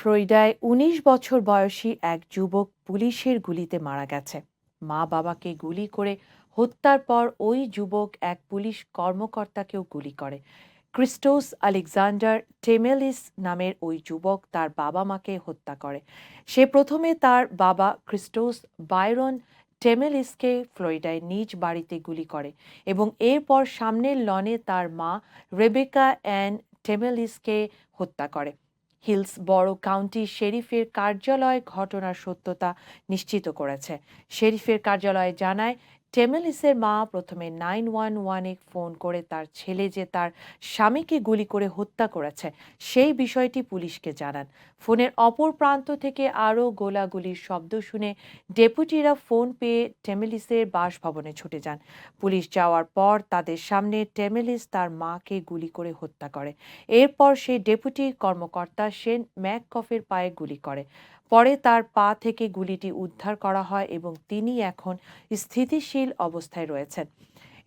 ফ্লোরিডায় উনিশ বছর বয়সী এক যুবক পুলিশের গুলিতে মারা গেছে। মা বাবাকে গুলি করে হত্যার পর ওই যুবক এক পুলিশ কর্মকর্তাকেও গুলি করে। ক্রিস্টোস আলেকজান্ডার টেমেলিস নামের ওই যুবক তার বাবা মাকে হত্যা করে। সে প্রথমে তার বাবা ক্রিস্টোস বাইরন টেমেলিসকে ফ্লোরিডায় নিজ বাড়িতে গুলি করে এবং এরপর সামনের লনে তার মা রেবেকা অ্যান টেমেলিসকে হত্যা করে। হিলস বড় কাউন্টি শেরিফের কার্যালয় ঘটনার সত্যতা নিশ্চিত করেছে। শেরিফের কার্যালয় জানায় টেমেলিসের মা প্রথমে নাইন ওয়ান ওয়ানে ফোন করে তার ছেলে যে তার স্বামীকে গুলি করে হত্যা করেছে, সেই বিষয়টি পুলিশকে জানান। ফোনের অপর প্রান্ত থেকে আরও গোলাগুলির শব্দ শুনে ডেপুটিরা ফোন পেয়ে টেমেলিসের বাসভবনে ছুটে যান। পুলিশ যাওয়ার পর তাদের সামনে টেমেলিস তার মাকে গুলি করে হত্যা করে। এরপর সেই ডেপুটি কর্মকর্তা সেন ম্যাককফের পায়ে গুলি করে। পরে তার পা থেকে গুলিটি উদ্ধার করা হয় এবং তিনি এখন স্থিতিশীল অবস্থায় রয়েছেন।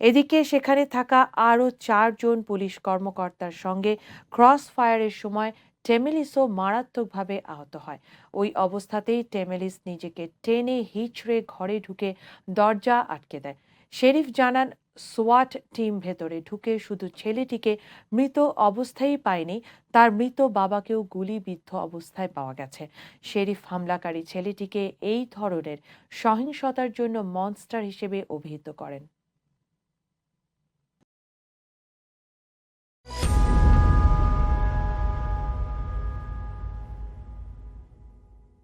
এদিকে সেখানে থাকা আরও চারজন পুলিশ কর্মকর্তার সঙ্গে ক্রস ফায়ারের সময় টেমেলিসও মারাত্মকভাবে আহত হয়। ওই অবস্থাতেই টেমেলিস নিজেকে টেনে হিচড়ে ঘরে ঢুকে দরজা আটকে দেয়। শেরিফ জানান, সোয়াট টিম ভেতরে ঢুকে শুধু ছেলেটিকে মৃত অবস্থায় পায়নি, তার মৃত বাবাকেও গুলিবিদ্ধ অবস্থায় পাওয়া গেছে। শেরিফ হামলাকারী ছেলেটিকে এই ধরনের সহিংসতার জন্য মনস্টার হিসেবে অভিহিত করেন।